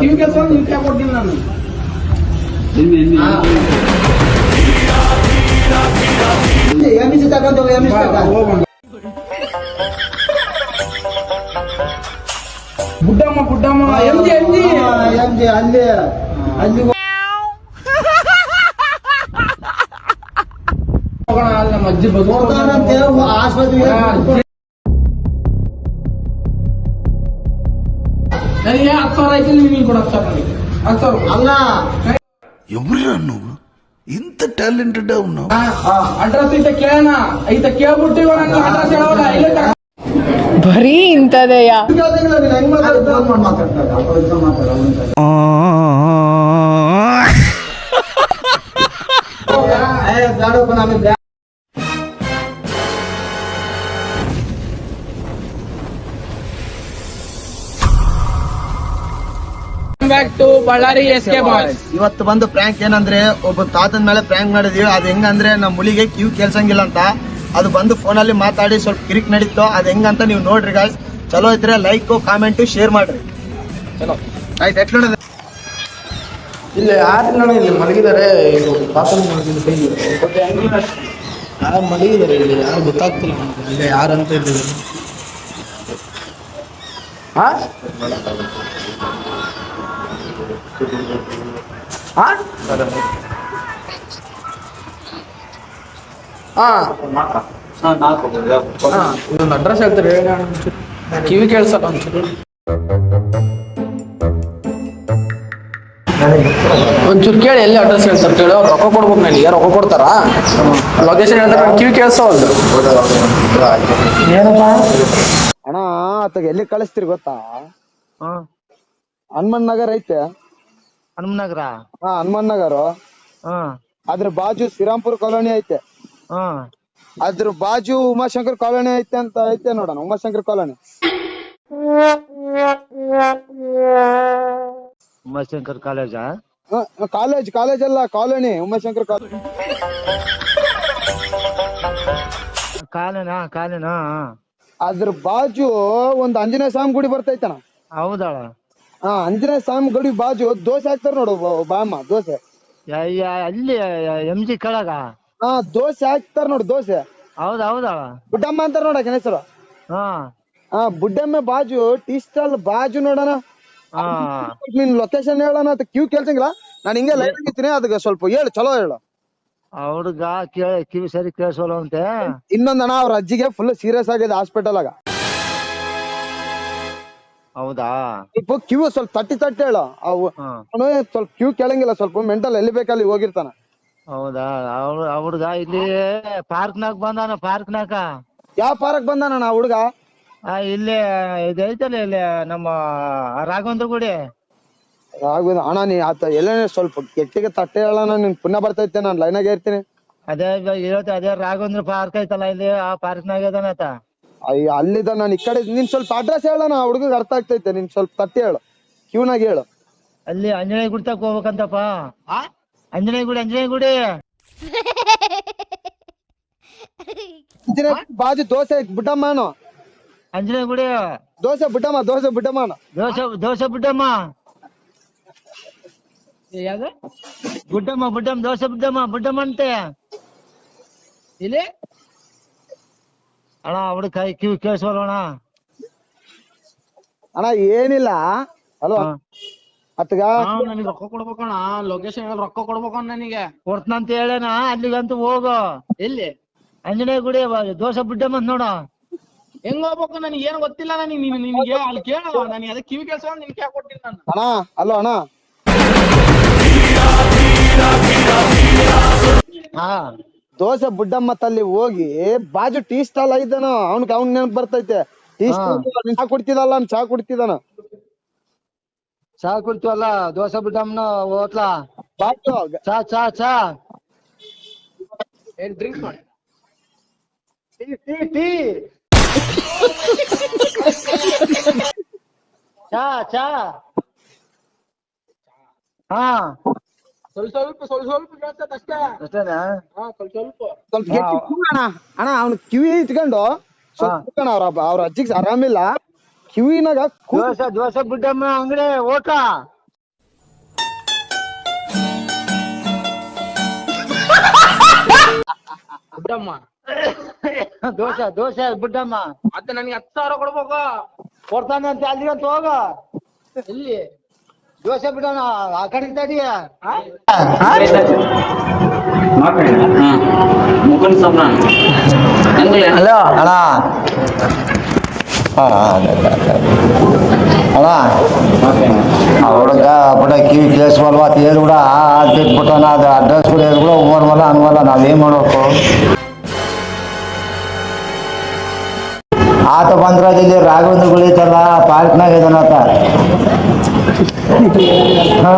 ಕಿವಿ ಕೆಲಸ ನಿನ್ ಕ್ಯಾಪ್ ಕೊಟ್ಟಿಲ್ಲ ನಾನು ಎಮಿಸಿ ತಗೊಂಡು ಎಮಿಸಿ ಹೋಗೋಣ Buddamma Buddamma MG MG MG ಅಲ್ಲಿ ಅಲ್ಲಿ ಹೋಗೋಣ ಅಲ್ಲಿ ನಮ್ಮ ಅಜ್ಜಿ ಹೋಗ್ತಾನಂತೆ ಬದುಕು ಆಸ್ಪತ್ರೆಗೆ ನನಗೆ ಹತ್ತು ಸಾವಿರ ಆಯ್ತು ನಿಮಗೆ ಕೂಡ ಹತ್ತು ಸಾವಿರ ನನಗೆ ಹತ್ತು ಸಾವಿರ ಅಲ್ಲ ఎవరురా నువ్వు ఇంత టాలెంటెడ్ ఉన్నావు ಅಡ್ರೆಸ್ ಐತೆ ಕೇಳೋಣ ಐತೆ ಕೇಳ್ಬಿಟ್ಟು ಇವಾಗ ನಂಗೆ ಅಡ್ರೆಸ್ ಹೇಳೋಲ್ಲ ಇಲ್ಲೇ ತಗೊಂಡ್ ಬರೀ ಇಂಥದೆಯಾ ಕೇಳ್ದಂಗಿಲ್ಲ ನೀನ್ ಹೆಂಗ್ ಮಾತಾಡ್ತಾರೆ back to Ballari S K boys ಇವತ್ತು ಬಂದು ಪ್ರ್ಯಾಂಕ್ ಏನಂದ್ರೆ ಒಬ್ಬ ತಾತನ ಮೇಲೆ ಪ್ರ್ಯಾಂಕ್ ಮಾಡಿದೀವಿ. ಅದ್ ಹೆಂಗಂದ್ರೆ ನಮ್ಮ ಮುಳಿಗೆ ಕ್ಯೂ ಕೇಳ್ಸಂಗಿಲ್ಲ ಅಂತ. ಅದು ಬಂದು ಫೋನಲ್ಲಿ ಮಾತಾಡಿ ಸ್ವಲ್ಪ ಕಿರಿಕ್ ನಡೀತು ಅದ್ ಹೆಂಗಂತ ನೀವು ನೋಡ್ರಿ ಗಾಯ್ಸ್ ಚಲೋ ಇದ್ರೆ ಲೈಕ್ ಕಾಮೆಂಟ್ ಶೇರ್ ಮಾಡ್ರಿ. ಚಲೋ. ಆಯ್ತು ಎಟ್ ನೋಡಿದ್ರೆ ಇಲ್ಲಿ ಯಾರಿಲ್ಲ ಇಲ್ಲಿ ಮಲಗಿದ್ದಾರೆ. ಇದು ಪಾಪನ ಯಾರು ಮಲಗಿದ್ದಾರೆ ಇಲ್ಲಿ. ಯಾರು ಗೊತ್ತಾಗ್ತಿಲ್ಲ ನನಗೆ ಇಲ್ಲಿ ಯಾರಂತ ಇದ್ದೀವಿ ಹಾ ಇದೊಂದು ಅಡ್ರೆಸ್ ಹೇಳ್ತಾರೆ. ಕಿವಿ ಕೇಳಿಸಲ್ಲ ಒಂಚೂರು. ಒಂಚೂರು ಕೇಳಿ ಎಲ್ಲಿ ಅಡ್ರೆಸ್ ಹೇಳ್ತಾರೆ ಕೇಳಿ. ಅವ್ರು ರೊಕ್ಕ ಕೊಡ್ಬೇಕು ನನಗೆ. ರೊಕ್ಕ ಕೊಡ್ತಾರಾ? ಲೊಕೇಶನ್ ಹೇಳ್ತಾರೆ ಕಿವಿ ಕೇಳಿಸೋದು ಅಣ್ಣ ಆತಗ ಎಲ್ಲಿ ಕಳಿಸ್ತೀರಿ ಗೊತ್ತಾ? ಹನುಮನ್ ನಗರ್ ಐತೆ. ಹನುಮನಗರ? ಹಾ ಹನುಮನ್ ನಗರ ಹಾ. ಅದ್ರ ಬಾಜು ಶ್ರೀರಾಮ್ಪುರ್ ಕಾಲೋನಿ ಐತೆ. ಹಾ. ಅದ್ರ ಬಾಜು ಉಮಾಶಂಕರ್ ಕಾಲೋನಿ ಐತೆ ಅಂತ ಐತೆ ನೋಡೋಣ ಉಮಾಶಂಕರ್ ಕಾಲೋನಿ. ಉಮಾಶಂಕರ್ ಕಾಲೇಜಾ? ಕಾಲೇಜ್ ಕಾಲೇಜ್ ಅಲ್ಲ ಕಾಲೋನಿ ಉಮಾಶಂಕರ್ ಕಾಲೋನಿ. ಕಾಲೇನಾ ಕಾಲೇನಾ? ಅದ್ರ ಬಾಜು ಒಂದ್ ಆಂಜನೇಯ ಸ್ವಾಮಿ ಗುಡಿ ಬರ್ತೈತಣ ಹೌದಾಳ ಹಾ ಆಂಜನೇಯ ಸ್ವಾಮಿ ಗುಡಿ ಬಾಜು ದೋಸೆ ಹಾಕ್ತಾರ ನೋಡು ಬ- ಬಾಮ್ಮ ದೋಸೆ. ಅಲ್ಲಿ ಎಂ ಜಿ ಕೆಳಗ? ಹಾ ದೋಸೆ ಹಾಕ್ತಾರ ನೋಡು ದೋಸೆ. ಹೌದ್ ಹೌದಾ? ಬುಡ್ಡಮ್ಮ ಅಂತಾರ ನೋಡ ಹೆಸರು. ಹಾ. ಹಾ ಬುಡ್ಡಮ್ಮ ಬಾಜು ಟೀ ಸ್ಟಾಲ್ ಬಾಜು ನೋಡಣ. ಹಾ. ನಿನ್ ಲೊಕೇಶನ್ ಹೇಳೋಣ ಅಂತ ಕ್ಯೂ ಕೇಳ್ಸಂಗಿಲ್ಲ. ನಾನು ಹಿಂಗೆ ಲೈನ್ ಆಗಿರ್ತೀನಿ ಅದಕ್ಕೆ ಸ್ವಲ್ಪ ಹೇಳು ಚಲೋ ಹೇಳು. ಹುಡುಗ ಕೇಳಿ ಕಿವಿ ಸರಿ ಕೇಳಿಸೋಲ್ಲ ಅಂತೆ. ಅಣ್ಣ ಅವ್ರ ಅಜ್ಜಿಗೆ ಫುಲ್ ಸೀರಿಯಸ್ ಆಗಿದೆ ಹಾಸ್ಪಿಟಲ್ ಆಗ. ಹೌದಾ? ಸ್ವಲ್ಪ ಕ್ಯೂ ಸ್ವಲ್ಪ ತಟ್ಟಿ ತಟ್ಟಿ ಹೇಳು. ಅವು ಹಾ. ಅವನು ಸ್ವಲ್ಪ ಕ್ಯೂ ಕೇಳಂಗಿಲ್ಲ ಸ್ವಲ್ಪ ಮೆಂಟಲ್ ಎಲ್ಲಿ ಬೇಕಲ್ಲಿ ಹೋಗಿರ್ತಾನ. ಹೌದಾ? ಅವ್ರ ಹುಡುಗ ಇಲ್ಲಿ ಪಾರ್ಕ್ನಾಗ ಬಂದಾನ ಪಾರ್ಕ್ನಾಗ ಯಾವ ಪಾರ್ಕ್ ಬಂದಾನ ಹುಡುಗ? ಆ ಇಲ್ಲಿ ಇದು ಐತಲ್ಲ ಇಲ್ಲಿ ನಮ್ಮ ರಾಘವೇಂದ್ರ ಗುಡಿ. ರಾಘವೇಂದ್ರ ಅಣ್ಣ ನೀ ಆತ ಎಲ್ಲ ಸ್ವಲ್ಪ ಕೆಟ್ಟಿಗೆ ತಟ್ಟೆ ಹೇಳೋಣ ನಿನ್ ಪುಣ್ಯ ಬರ್ತೈತೆ ನಾನು ಲೈನಾಗೆ ಇರ್ತೀನಿ ಅದೇ ಹೇಳ್ತ ಅದೇ ರಾಘವೇಂದ್ರ ಪಾರ್ಕ್ ಐತಲ್ಲ ಇಲ್ಲಿ ಆ ಪಾರ್ಕ್ನಾಗ ಇದಾನ ಆತ. ಅಯ್ಯ ಅಲ್ಲಿದ್ದ ನಾನು ಈ ಕಡೆ ನೀನ್ ಸ್ವಲ್ಪ ಅಡ್ರೆಸ್ ಹೇಳೋಣ ಹುಡುಗಗೆ ಅರ್ಥ ಆಗ್ತೈತೆ ನೀನ್ ಸ್ವಲ್ಪ ತಟ್ಟಿ ಹೇಳು ಕ್ಯೂನಾಗ ಹೇಳು. ಅಲ್ಲಿ ಆಂಜನೇಯ ಗುಡಿ ತಕ ಹೋಗ್ಬೇಕಂತಪ್ಪ. ಅಂಜನೇ ಗುಡಿ ಅಂಜನೇ ಗುಡಿ. ಬಾಜು ದೋಸೆ ಬುಡ್ಡಮ್ಮ ಅಂಜನೇ ಅಂಜನೇಯ ಗುಡಿ. ದೋಸೆ ಬಿಡಮ್ಮ ದೋಸೆ ಬಿಟ್ಟಮ್ಮ ದೋಸೆ ದೋಸೆ ಗುಡ್ಡಮ್ಮ ಯಾವ್ದು? ಬುಡ್ಡಮ್ಮ ಬುಡ್ಡಮ್ಮ ದೋಸೆ ಬುಡ್ಡಮ್ಮ ಬುಡ್ಡಮ್ಮ ಅಂತೆ ಇಲ್ಲಿ? ಅಣ್ಣ ಹುಡುಗ ಕೈ ಕಿವಿ ಕೇಳಿಸೋಣ ಅಣ್ಣ ಏನಿಲ್ಲ. ಹಲೋ ಅತ್ಗ ನನಗೆ ರೊಕ್ಕ ಕೊಡ್ಬೇಕಣ್ಣ ಲೊಕೇಶನ್ ಹೇಳಿ ರೊಕ್ಕ ಕೊಡ್ಬೇಕಣ್ಣ ನನಗೆ. ಕೊಡ್ತನಂತ ಹೇಳೇನ ಅಲ್ಲಿಗಂತೂ ಹೋಗು. ಎಲ್ಲಿ? ಆಂಜನೇಯ ಗುಡಿ ಬ- ದೋಸೆ ಬುಡ್ಡೆ ಅಂತ ನೋಡು. ಹೆಂಗ್ ಹೋಗ್ಬೇಕು ನನಗೆ ಏನು ಗೊತ್ತಿಲ್ಲ ನನಗೆ ನಿಮ್ ನಿನಗೆ. ಅಲ್ಲಿ ಕೇಳ ನನಗೆ ಅದಕ್ಕೆ ಕಿವಿ ಕೆಲಸ ನಿನ್ ಕ್ಯಾ ಕೊಟ್ಟಿಲ್ಲ ನಾನು. ಅಣ್ಣ ಹಲೋ ಅಣ್ಣ. ಹಾ. ದೋಸೆ ಬುಡ್ಡಮ್ಮ ತಲ್ಲಿ ಹೋಗಿ ಬಾಜು ಟೀ ಸ್ಟಾಲ್ ಐದನ ಅವ್ನಿಗೆ ಅವ್ನ್ ನೆನಪ್ ಬರ್ತೈತೆ. ಟೀ ಸ್ಟಾಲ್ ಚಾ ಕುಡ್ತಿದಲ್ಲ ಅವ್ನ್ ಚಾ ಕುಡ್ತಿದಾನ. ಚಾ ಕುಡ್ತೀವಲ್ಲ ದೋಸೆ ಬುಡ್ಡಮ್ಮನ ಹೋಟ್ಲಾ? ಬಾಜು. ಚಾ ಚಾ ಚಾ. ಏನ್ ಡ್ರಿಂಕ್ ಮಾಡಿ ಟೀ ಟೀ ಟೀ. ಚಾ ಚಾ. ಹಾ. ಸ್ವಲ್ಪ ಹಾ ಸ್ವಲ್ಪ ಸ್ವಲ್ಪ ಅಣ್ಣ ಅವ್ನ ಕಿವಿ ಇಟ್ಕೊಂಡು ಸ್ವಲ್ಪ ಅವ್ರ ಅವ್ರ ಅಜ್ಜಿಗೆ ಆರಾಮಿಲ್ಲ. ಕಿವಿನಾಗ ದೋಸೆ ದೋಸೆ ಬಿಡ್ಡಮ್ಮ ಅಂಗಡಿ ಓಟ ಬಿಡಮ್ಮ ದೋಸೆ ದೋಸೆ ಬಿಡಮ್ಮ ಮತ್ತೆ ನನಗೆ ಹತ್ತು ಸಾವಿರ ಕೊಡ್ಬೇಕು. ಕೊಡ್ತಾನೆ ಅಂತ ಅಲ್ಲಿಗಂತ ಹೋಗ. ಇಲ್ಲಿ ದೋಸೆ ಬಿಡೋಣ ಆ ಕಡೆ ತಡಿಯ ಹಲೋ ಅಣ್ಣ ಅಣ್ಣ ಆ ಹುಡುಗ ಬಿಡ ಕಿವಿ ಕೇಳಿಸ್ವಲ್ವ ಅಂತ ಹೇಳಿ ಕೂಡ ಬಿಟ್ಬಿಟ್ಟನ ಅದು ಅಡ್ರೆಸ್ ಕೂಡ ಹೇಳಿ ಕೂಡ ಹೋಗ್ವಲ್ಲ ಅನ್ವಲ್ಲ ನಾವೇನ್ ಮಾಡ್ಬೇಕು ಆತ ಬಂದ್ರ ಇಲ್ಲಿ ರಾಘವೇಂದ್ರ ಗುಳಿ ಐತಲ್ಲ ಪಾರ್ಕ್ನಾಗ ಇದನ್ನತ್ತ ಹಾ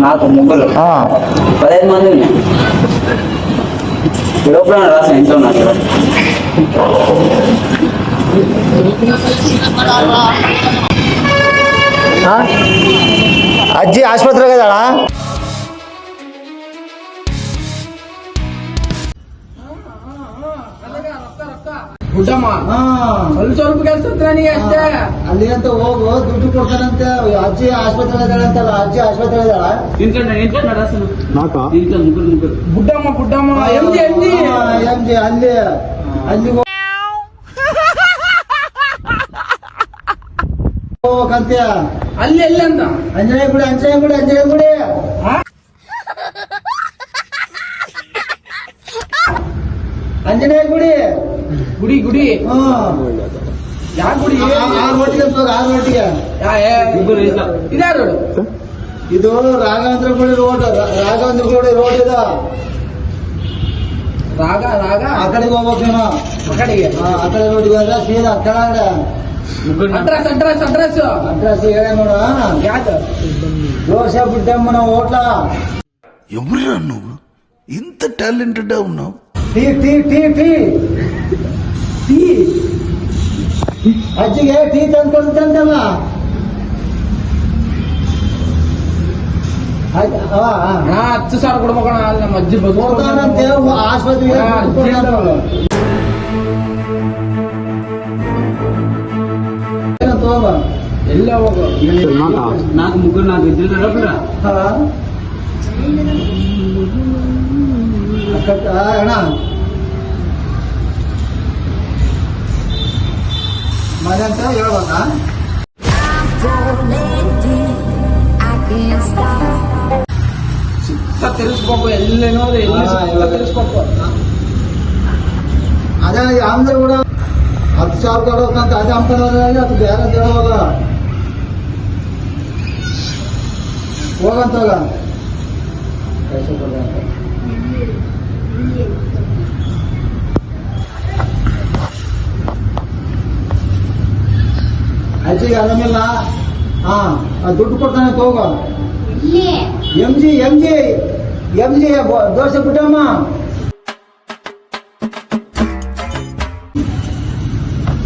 నాకు ముగ్గురు ಹಾ పదహైదు మంది లోపల రాసిన ఇంట్లో ఉన్నారు ಅಜ್ಜಿ ಆಸ್ಪತ್ರೆಗೆ ಇದ್ದಾಳ ಗುಡ್ಡಮ್ಮ. ಸ್ವಲ್ಪ ಸ್ವಲ್ಪ ಕೆಲಸ ನನಗೆ ಅಷ್ಟೇ. ಅಲ್ಲಿಗಂತ ಹೋಗು ದುಡ್ಡು ಕೊಡ್ತಾರಂತೆ ಅಜ್ಜಿ ಆಸ್ಪತ್ರೆ ಇದ್ದಾಳಂತಲ್ಲ ಅಜ್ಜಿ ಆಸ್ಪತ್ರೆ ಇದ್ದಾಳ? ನಿಂತ್ಕೊಂಡ ನಿಂತ್ಕೊಂಡ ನಿಂತ್ಕೊಂಡ Guddamma Guddamma. MG MG MG ಅಲ್ಲಿ ಅಲ್ಲಿ ಹೋಗಂತೀಯ ಅಲ್ಲಿ ಎಲ್ಲಿ ಅಂತ. ಅಂಜನೇಯ ಗುಡಿ ಅಂಜನೇಯ ಗುಡಿ ಅಂಜನೇಯ ಗುಡಿ. ಅಂಜನೇಯ ಗುಡಿ. ಗುಡಿ ಗುಡಿ ಹ್ಮ್ ಯಾವ ಗುಡಿ ಆ- ಆ ರೋಟಿಗೆ ಅಂತ ಹೋಗು, ಆ ರೋಟಿಗೆ ಯಾ- ಯಾ- ಇದ್ಯಾರು ಇದು ರಾಘವೇಂದ್ರ ಗುಡಿ ರೋಡ್ ರಾ- ರಾಘವೇಂದ್ರ ಗುಡಿ ರೋಡ್ ಇದು ರಾಗ ರಾಗ ಆ ಕಡೆಗೆ ಹೋಗ್ಬೇಕು ನೀನು ಆ ಕಡೆಗೆ ಆ ಆ ಕಡೆ ರೋಡಿಗೆ ಹೋದ್ರೆ ಸೀದಾ ಕೆಳಗಡೆ ಅಡ್ರೆಸ್ ಅಡ್ರೆಸ್ ಅಡ್ರೆಸ್ ಅಡ್ರೆಸ್ ಹೇಳಿ ನೋಡು ಯಾಕ ದೋಸೆ ಬಿಟ್ಟಮ್ಮನ ಹೋಟ್ಲ ఎవరురా నువ్వు ఇంత టాలెంటెడ్ ఉన్నావు tea tea tea tea tea. ಅಜ್ಜಿಗೆ ಟೀ ತಂದ್ಕೊಡ್ತಂತಲ್ಲ ನಾ ಹತ್ತು ಸಾವಿರ ಕೊಡ್ಬೇಕಣ ಅಲ್ಲಿ ನಮ್ಮ ಅಜ್ಜಿ ಬದುಕೋದಾನಂತೆ ಆಸ್ಪತ್ರೆಗೆ ಎಲ್ಲ ಹೋಗ. ನಾಲ್ಕು ಮುಗ್ಗು ನಾಲ್ಕು ಇದ್ರೆ ಅಣ್ಣ. ಮನೆ ಅಂತ ಹೇಳ್ಬೇಕಾ ಸುತ್ತ ತಿರ್ಸ್ಬೇಕು ಎಲ್ಲೇನೋ ನೋಡಿ ಎಲ್ಲಿ. ತಿರ್ಸ್ಬೇಕು ಅದೇ ಅಂದ್ರೆ ಕೂಡ ಹತ್ತು ಸಾವಿರ ಕೊಡ್ಬೇಕಂತ ಅದೇ ಅಂತಾರಲ್ಲಿ ಅದು ಬೇರೆ ಹೇಳೋಲ್ಲ ಹೋಗಂತ ಹೋಗ ಅಜ್ಜಿಗೆ ಆರಾಮಿಲ್ಲ? ಹಾ ದುಡ್ಡು ಕೊಡ್ತಾನೆ ಹೋಗು. M G. M G M G dosa Bittamma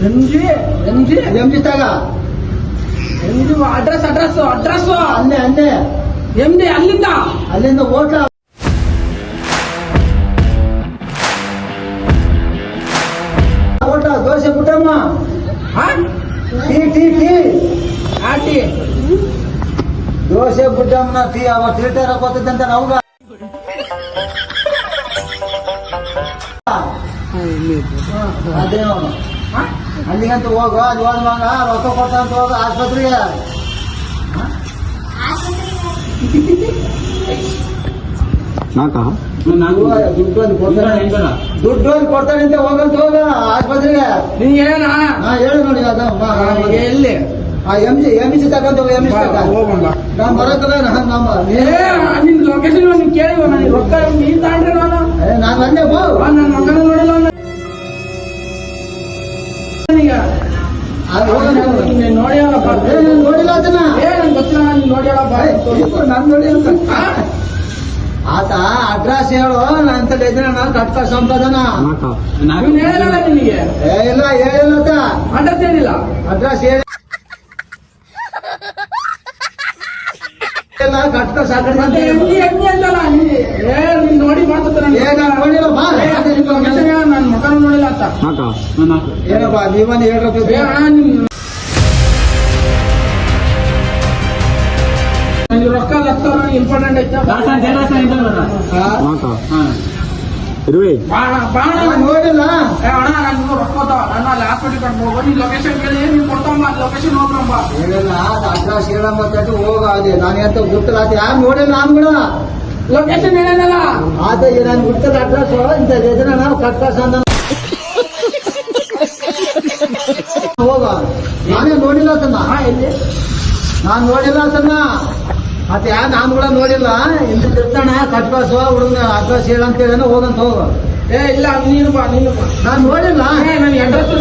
M G M G. M G ತಾಗ. M G address address address. ಅಲ್ಲೇ ಅಲ್ಲೇ. ಎಂ ಜಿ ಅಲ್ಲಿಂದ. ಅಲ್ಲಿಂದ ಹೋಟ್ಲ ದೋಸೆ ಬಿಟ್ಟಮ್ಮನ ಟೀ ಅವ ಥಿಯೇಟರ್ ಹಾಕೋತಿದ್ದಂತ ನವ್ಗ ಅದೇನೋ? ಅಲ್ಲಿಗಂತ ಹೋಗು ಅಲ್ಲಿ ಹೋದ್ವಾಗ ರೊಕ್ಕ ಕೊಡ್ತಂತ ಹೋಗು ಆಸ್ಪತ್ರೆಗೆ. ದುಡ್ಡು ಅಲ್ಲಿ ಕೊಡ್ತಾನೆ ದುಡ್ಡು ಅಲ್ಲಿ ಕೊಡ್ತಾನೆ ಅಂತ ಹೋಗಂತ ಹೋಗ ಆಸ್ಪತ್ರೆಗೆ. ನೀನ್ ಏನ ಹಾ ಹೇಳು ನೋಡಿ ಅದು ಎಲ್ಲಿ? ಆ M G M G M G ನಾನು ಬರೋಕಲ್ಲ ನಾನು ನಮ್ಮ ಲೊಕೇಶನ್ ನೀನ್ ಕೇಳಿವ ನಾನು ರೊಕ್ಕ ನೀನ್ ತಾಂಡ್ರೆ ನಾನು ನಾನು ಬಂದೆ ಬೋ ನನ್ನ ಮಗನ ನೋಡಿಲ್ಲ ಅವ್ನ. ನನಗೆ ಅದು ನೋಡ್ಯಾಳಪ್ಪ ನಾನು ನೋಡಿಲ್ಲ ಅದನ್ನ. ನನ್ ಗೊತ್ತಿಲ್ಲ ನೀನ್ ನೋಡ್ಯಾಳಪ್ಪ ನಾನು ನೋಡಿಲ್ಲ ಆತ ಅಡ್ರೆಸ್ ಹೇಳು ನಾನು ಅಂತ ಇದ್ರೆ ನಾನು ಕಟ್ಕ ಸಂಪಾದನ. ನೀನ್ ಹೇಳಿಲ್ಲ ನಿನಗೆ. ಏ ಇಲ್ಲ ಹೇಳಿಲ್ಲ ಅಡ್ರೆಸ್ ಹೇಳಿಲ್ಲ. ಅಡ್ರೆಸ್ ಹೇಳಿ. ನೀ ಏ ನೀನ್ ನೋಡಿ ನಾನ್. ಮಗನ ನೋಡಿಲ್ಲ ಅಂತ ಏನಪ್ಪ ನೀವೊಂದು ಹೇಳ್ರಪ್ಪ ಏ ಅಣ್ಣ ನಿನ್ ನನಗೆ ರೊಕ್ಕ ಲಕ್ಷ ಇಂಪಾರ್ಟೆಂಟ್ ಐತೆ. ಇರುವೆ. ನೋಡಿಲ್ಲ ಏ ಅಣ್ಣ ನಾನು ಇನ್ನೂ ರೊಕ್ಕ ಕೊಡ್ತಾವ. ನನ್ನ ಅಲ್ಲಿ ಹಾಸ್ಪಿಟಲ್ ಕಟ್ಬೋದು ನೀನ್ ಲೊಕೇಶನ್ ಕೇಳಿ ನೀನ್ ಲೊಕೇಶನ್ ಹೋಗ್ರಮ್ಮ ಹೇಳಿಲ್ಲ ಅಡ್ರೆಸ್ ಹೇಳಮ್ಮ ಕಟ್ಟು ಹೋಗ ಅದೇ ನಾನು ಎಂತ ಗೊತ್ತಿಲ್ಲ ಅದು ಯಾರು ನೋಡಿಲ್ಲ ನಾನು ಲೊಕೇಶನ್ ಹೇಳಲ್ಲ ಆತ ನಾನು ಗೊತ್ತಿಲ್ಲ ಅಡ್ರೆಸ್ ಇಂತ ಜನ ನಾವು ಕಟ್ಟಾಸ ಅಂದ ಹೋಗ ನಾನೇ ನೋಡಿಲ್ಲ ಇಲ್ಲಿ ನಾನು ನೋಡಿಲ್ಲ ತನ್ನ ಮತ್ತೆ ಯಾ ನಾನು ಕೂಡ ನೋಡಿಲ್ಲ? ಇಲ್ಲಿ ತಿರ್ತಣ ಕಟ್ಬಾಸ ಹುಡುಗ ಅಡ್ರೆಸ್ ಹೇಳಂತ ಹೇಳನ ಹೋಗಂತ ಹೋಗ ಏ ಇಲ್ಲ ನೀನು ಬಾ ನೀನು ಬಾ. ನಾನು ನೋಡಿಲ್ಲ. ನನ್ ಅಡ್ರೆಸ್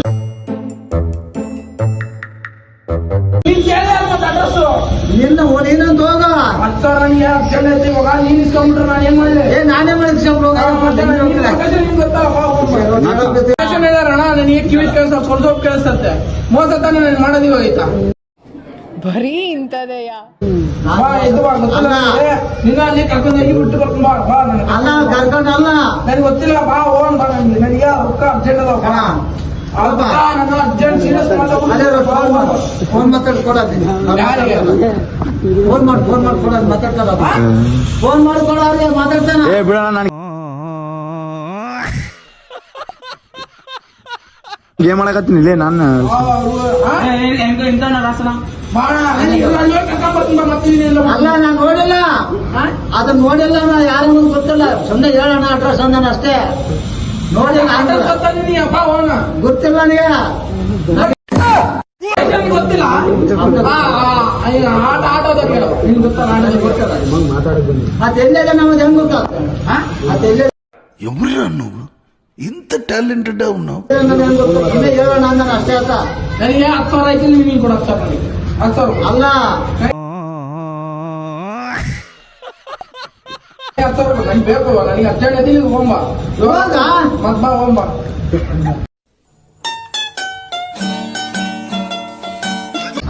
ನಿನ್ನ ಓದಿನಂತ ಹೋಗ. ಅರ್ಜೆಂಟ್ ನೀನ್ ಇಸ್ಕೊಂಡ್ಬಿಟ್ರೆ ನಾನು ಏನ್ ಮಾಡಲಿ? ಏ ನಾನೇ ಮಾಡಿದ ನನಗೆ ಕಿವಿ ಸ್ವಲ್ಪ ಮೋಸ ತಾನೇ ನಾನು ಮಾಡೋದು ಬರೀ ಇಂಥದೆಯಾ? ಬಾ ಮಾಡಕತ್ತೀನಿ ಬಾ ಗೊತ್ತಿಲ್ಲ ನಿನ್ನ ಅಲ್ಲಿ ಕರ್ಕೊಂಡು ಬಿಟ್ಟು ಕರ್ಕೊಂಡು ಬಾ ಬಾ ನನಗೆ. ಅಲ್ಲ ನನಗೆ ಗೊತ್ತಿಲ್ಲ ಬಾ ಓನ್ ಬಾ ನನಗೆ. ನನಗೆ ರೊಕ್ಕ ಅರ್ಜೆಂಟ್ ಅದಾವ? ಬಾ. ಹೌದಾ ನಾನು ಅರ್ಜೆಂಟ್ ಸೀರಿಯಸ್ ಅದೇ ಫೋನ್ ಮಾಡು. ಫೋನ್ ಮಾತಾಡಿ ಕೊಡತ್ತೀನಿ ಯಾರಿಗೆ? ಫೋನ್ ಮಾಡಿ ಫೋನ್ ಮಾಡಿ ಕೊಡೋದು ಮಾತಾಡ್ತಾರ ಫೋನ್ ಮಾಡಿ ಮಾತಾಡ್ತಾನೆ. ಏ ಬಿಡೋಣ ನನಗೆ. ಗೇಮ್ ಮಾಡಕತ್ತೀನಿ? ಇಲ್ಲೇ ನಾನು. ಇಂತ ರಾಸನ ಬಾಣ ನನಗೆ ನಾನು ಕರ್ಕೊಂಡ್ ಬರ್ತೀನಿ ಬಾ ಮತ್ತೆ ನೀನು ಇಲ್ಲ ಅಲ್ಲ ನಾನು ನೋಡಿಲ್ಲ ಅದನ್ನ ನೋಡಿಲ್ಲ ನಾ ಯಾರಿಗೂ ಗೊತ್ತಿಲ್ಲ ಸುಮ್ಮನೆ ಹೇಳೋಣ ಅಡ್ರೆಸ್ ಅಂದಾನ ಅಷ್ಟೇ ನೋಡಿಲ್ಲ ಅಡ್ರೆಸ್ ನಾನು. ಗೊತ್ತಾಗಿದ್ದೀನಿ ಅಪ್ಪ ಹೋಗೋಣ ಗೊತ್ತಿಲ್ಲ ನನಗೆ ಲೊಕೇಶನ್ ಗೊತ್ತಿಲ್ಲ ಆ, ಆ, ಅಯ್ಯ, ಆಟ ಆಟೋದ ಕೇಳು ನಿನ್ಗೆ ಗೊತ್ತಾ ನಾನು ಗೊತ್ತಿಲ್ಲ ಮತ್ತೆ ಎಲ್ಲೇ ನಮಗೆ ಹೆಂಗ್ ಗೊತ್ತಾಗ್ತದೆ ಮತ್ತೆ ಎಲ್ಲೇ ఎవరురా నువ్వు ఇంత టాలెంటెడ్ ఉన్నావు ನಮ್ಗೆ ಹೆಂಗ್ ಗೊತ್ತು? ಸುಮ್ನೆ ಹೇಳೋಣ ಅಂದಾನ ಅಷ್ಟೇ ಆತ ನನಗೆ ಹತ್ತು ಅಲ್ಲ ಹತ್ತು ನನಗೆ ಬೇಕು ಇವಾಗ. ನನಗೆ ನೀವು ಹೋಗ್ಬಾ ಹೋಗಾ? ಮತ್ ಬಾ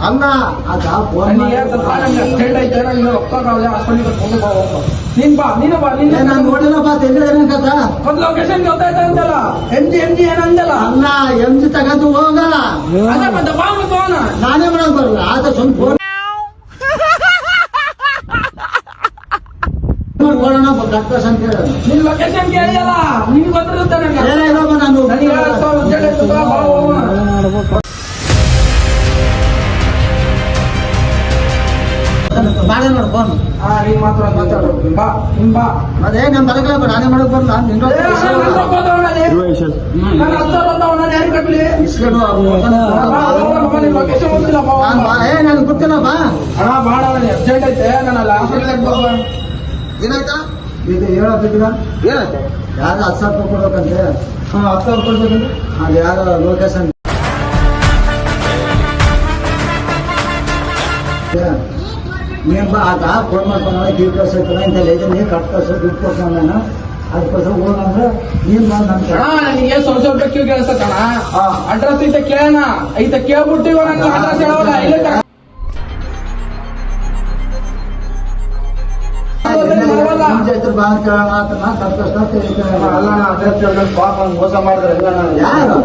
ಬಾ ಹೋಗ್ಬಾ ನೀನ್ ಬಾ ನೀನು ಬಾ ನೀನು ನಾನು ತೆಂದ್ರೆ ಏನಂತ ಒಂದು ಲೊಕೇಶನ್ ಗೊತ್ತಾಯ್ತಾ ಅಂತಲ್ಲ ಎಂ ಜಿ ಎಂ ಜಿ ಏನಂದಲ್ಲ ಅಲ್ಲ ಎಂಜಿ ಹೋಗ. ಬಾ ಮತ್ತೆ ಹೋಗೋಣ ನಾನೇ ಮಾಡಕ್ ಬರಲ್ಲ ಆತ ಫೋನ್ ಕೊಡೋಣ ಡಾಕ್ಟರ್ಸ್ ಅಂತ ಹೇಳ ನಿನ್ ಲೊಕೇಶನ್ ಕೇಳಿಯಲ್ಲ ನಿನ್ ಗೊತ್ತಿರುತ್ತೆ ನಾನು ನನಗೆ ಎರಡು ಸಾವಿರ ಅರ್ಜೆಂಟ್ ಐತೆ ಬಾ ಬಾ ಹೋಗೋಣ ನೋಡು ಫೋನ್ ಅದೇ ನಮ್ ಬರಕಲ್ಲ ನಾನೇ ಮಾಡಕ್ ಬರಲ್ಲ ನಿನ್ನ ನನಗೆ ಗೊತ್ತಿಲ್ಲ ಬಾ ನನಗೆ ಅರ್ಜೆಂಟ್ ಐತೆ. ನಾನು ಅಲ್ಲಿ ಹಾಸ್ಪಿಟಲ್ ಬಾ ಏನಾಯ್ತಾ? ಇದು ಹೇಳತ್ತಿದ್ದೀರ ಏನಾಯ್ತು ಯಾರು ಹತ್ತು ಸಾವಿರ ರೂಪಾಯಿ ಕೊಡ್ಬೇಕಂತೆ? ಹತ್ತು ಸಾವಿರ ಕೊಡ್ಬೇಕು ಅದು ಯಾರು ಲೊಕೇಶನ್ ನೀನು ಬಾ ಆತ ಫೋನ್ ಮಾಡ್ಕೊಂಡು ದುಡ್ಡು ಕಳ್ಸೈತಲ್ಲ ಇಂಥ ಇದನ್ನ ಕಟ್ ಕಳ್ಸೋ ದುಡ್ಡು ಕೊಡ್ತಾನ ನಾನು ಅದಕ್ಕೋಸ್ಕರ ಹೋಗಂದ್ರೆ ನೀನು ಬಂದು ನನ್ನ ಸ್ವಲ್ಪ ಸ್ವಲ್ಪ ಕ್ಯೂ. ಅಡ್ರೆಸ್ ಐತೆ ಕೇಳೋಣ. ಐತೆ ಕೇಳ್ಬಿಟ್ಟು ನನಗೆ ಅಡ್ರೆಸ್ ಹೇಳೋಲ್ಲ ಇಲ್ಲೇ. ಅಲ್ಲ ಅಡ್ರೆಸ್ ಪಾಪ ಮೋಸ ಮಾಡಿದ್ರೆ ನಾನು ಯಾರು?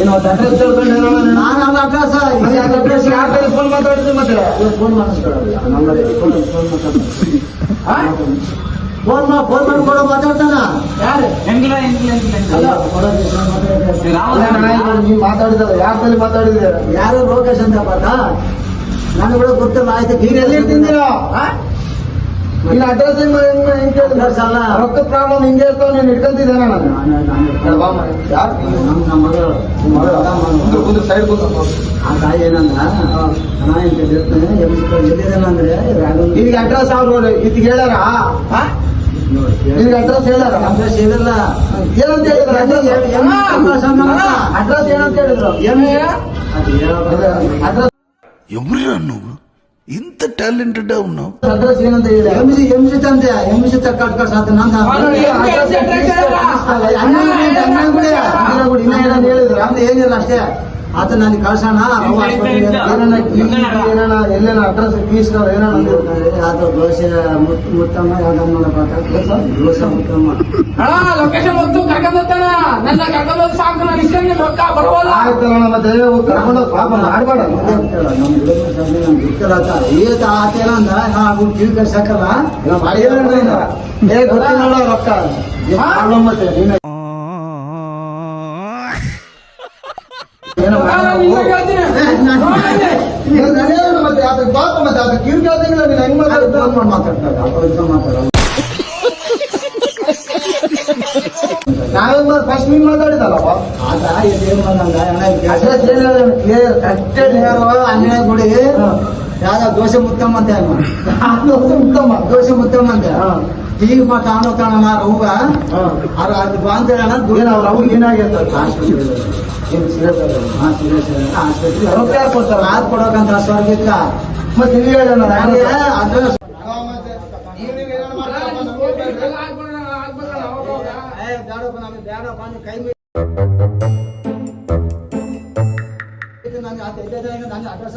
ಏನು ಅಡ್ರೆಸ್ ತಿಳ್ಕೊಂಡು ನಾನು. ಅದು ಅಡ್ರೆಸ್ ಈ ಯಾರು phone ಮಾತಾಡಿದ್ದು ಮತ್ತೆ? ಫೋನ್ ಮಾಡಿಸ್ಕೊಳ್ಳಲ್ಲ ನಂಬರ್ ಫೋನ್ ಫೋನ್ ಮಾತಾಡ್ತಾನೆ? ಫೋನ್ ಮಾಡಿ ಫೋನ್ ಮಾಡಿ ಕೊಡೋ ಮಾತಾಡ್ತಾನ? ಯಾರು? ಹೆಂಗಿಲ್ಲ ಹೆಂಗಿಲ್ಲ ಹೆಂಗಿಲ್ಲ ಫೋನ್ ನೀವು ಮಾತಾಡಿದ ಯಾರ ತಲೆ ಮಾತಾಡಿದ್ರೆ ಯಾರು ಲೋಕೇಶ್ ಅಂತ ಪಾಠ? ನನಗೆ ಕೂಡ ಗೊತ್ತಿಲ್ಲ ಆಯ್ತು ನೀನ್ ಎಲ್ಲಿ ಇರ್ತಿದ್ದೀರೋ? ಇಲ್ಲ ಅಡ್ರೆಸ್ ರೊಕ್ಕ ಪ್ರಾಬ್ಲಮ್ ಹಿಂಗೆ ಇರ್ತಾವ ನೀನು ಇಟ್ಕೊಂತಿದ್ದಾನೆ ನಾನು. ಸೈಡ್ ಆ ಈಗ ಅಡ್ರೆಸ್ ಅವ್ರು ಇದು ಹೇಳಾರ ನಿನ್ಗೆ ಅಡ್ರೆಸ್ ಹೇಳಾರ ಅಡ್ರೆಸ್ ಏನಿಲ್ಲ. ಏನಂತ ಹೇಳಿದ್ರು? ಅಡ್ರೆಸ್ ಅಡ್ರೆಸ್ ಏನಂತ ಹೇಳಿದ್ರು? ಏನು? ಅಡ್ರೆಸ್ ಎವ್ರಿ ಅನ್ನೋದು ఇంత టాలెంటెడ్ ఉన్నావు అన్న కూడా అన్న కూడా ఏం చేయాలి అಷ್ಟೇ ಆತ ನನಗೆ ಕಳ್ಸೋಣ? ಏನಾನ ಎಲ್ಲೇನ ಅಡ್ರೆಸ್ ಫೀಸ್ ಏನಾನ ಆತ ದೋಸೆ ಮುತ್ತಮ್ಮ ಯಾವ್ದನ್ನ ದೋಸೆ? ಮುತ್ತಮ್ಮ. ಅಣ್ಣ ಲೊಕೇಶನ್ ಹೊತ್ತು ಕರ್ಕೊಂಡ್ ಹೋಗ್ತಾನ. ನನ್ನ ಕರ್ಕೊಂಡ್ ಸಾಕು ನಾನು ರೊಕ್ಕ ಬರವಲ್ಲ ಆಯ್ತಲ್ಲ ಮತ್ತೆ ಕರ್ಕೊಂಡು ಪಾಪ ಆಡ್ಬೇಡ ನಮ್ ಗೊತ್ತಿರತ್ತ ಏತ ಆತೇನಂದ ನಾವು ಕಿವಿ ಕಳ್ಸಕ್ಕಲ್ಲ ಏ ಗೊತ್ತಿಲ್ಲ ರೊಕ್ಕ. ಮತ್ತೆ ನೀನು ಏನೋ ನಾನು ನಿನ್ಗೆ ಹೇಳ್ತೀನಿ. ನೀನು ನಡೆಯೋದು ಮತ್ತೆ ಅದಕ್ಕೆ ಪಾಪ ಮತ್ತೆ ಅದಕ್ಕೆ ನೀನು ಹೆಂಗ್ ಮಾತಾಡ್ತಾರೆ. ಫಸ್ಟ್ ನೀನ್ ಮಾತಾಡಿದಲ್ಲಪ್ಪ ಕ್ಲಿಯರ್ ಕರೆಕ್ಟ್ ಅಂಜನೇ ಗುಡಿ ಯಾವ್ದ ದೋಸೆ ಮುತ್ತಮ್ಮ ಅಂತ ಉತ್ತಮ ದೋಸೆ ಮುತ್ತಮ್ಮ. ದೋಸೆ ಮುತ್ತಮ್ಮ ಅಂತ. ಈಗ ಮತ್ತೆ ಅವನು ಕಾಣಣ ರೌಗ ಅವ್ರ ಅದು ಬಾಂಧಣ ದೂರ ಅವ್ರ ಅವ್ರು ಏನಾಗಿರ್ತಾರೆ ಆದ್ ಕೊಡೋಕಂತ ಸ್ವರ್ಗಕ್ಕ ಮತ್ತೆ ನೀವು ಹೇಳೋಣ ಅಡ್ರೆಸ್ ಆಗ್ಬಿಡೋಣ, ಆಗ್ಬಿಡೋಣ, ಹೋಗ್ ಹೋಗ. ಬೇಡಪ್ಪ ನಮಗೆ ಬೇಡಪ್ಪ ನೀವು ಕೈ ಮೀ ನಾನು ಆ ತೆಗ್ದೇ ಇದ್ದಾಗ ನಾನು address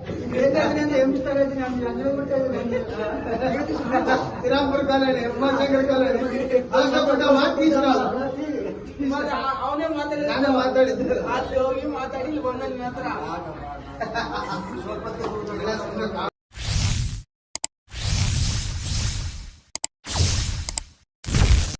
Srirampura college Umashankar college. ಕಷ್ಟಪಟ್ಟ ಮಾತು ಅವನೇ ಮಾತಾಡಿದ ನಾನೇ ಮಾತಾಡಿದ್ದೆ. ಅಲ್ಲಿ ಹೋಗಿ ಮಾತಾಡಿ ಇಲ್ಲಿ ಬಂದ ನಿನ್ನ ಹತ್ರ.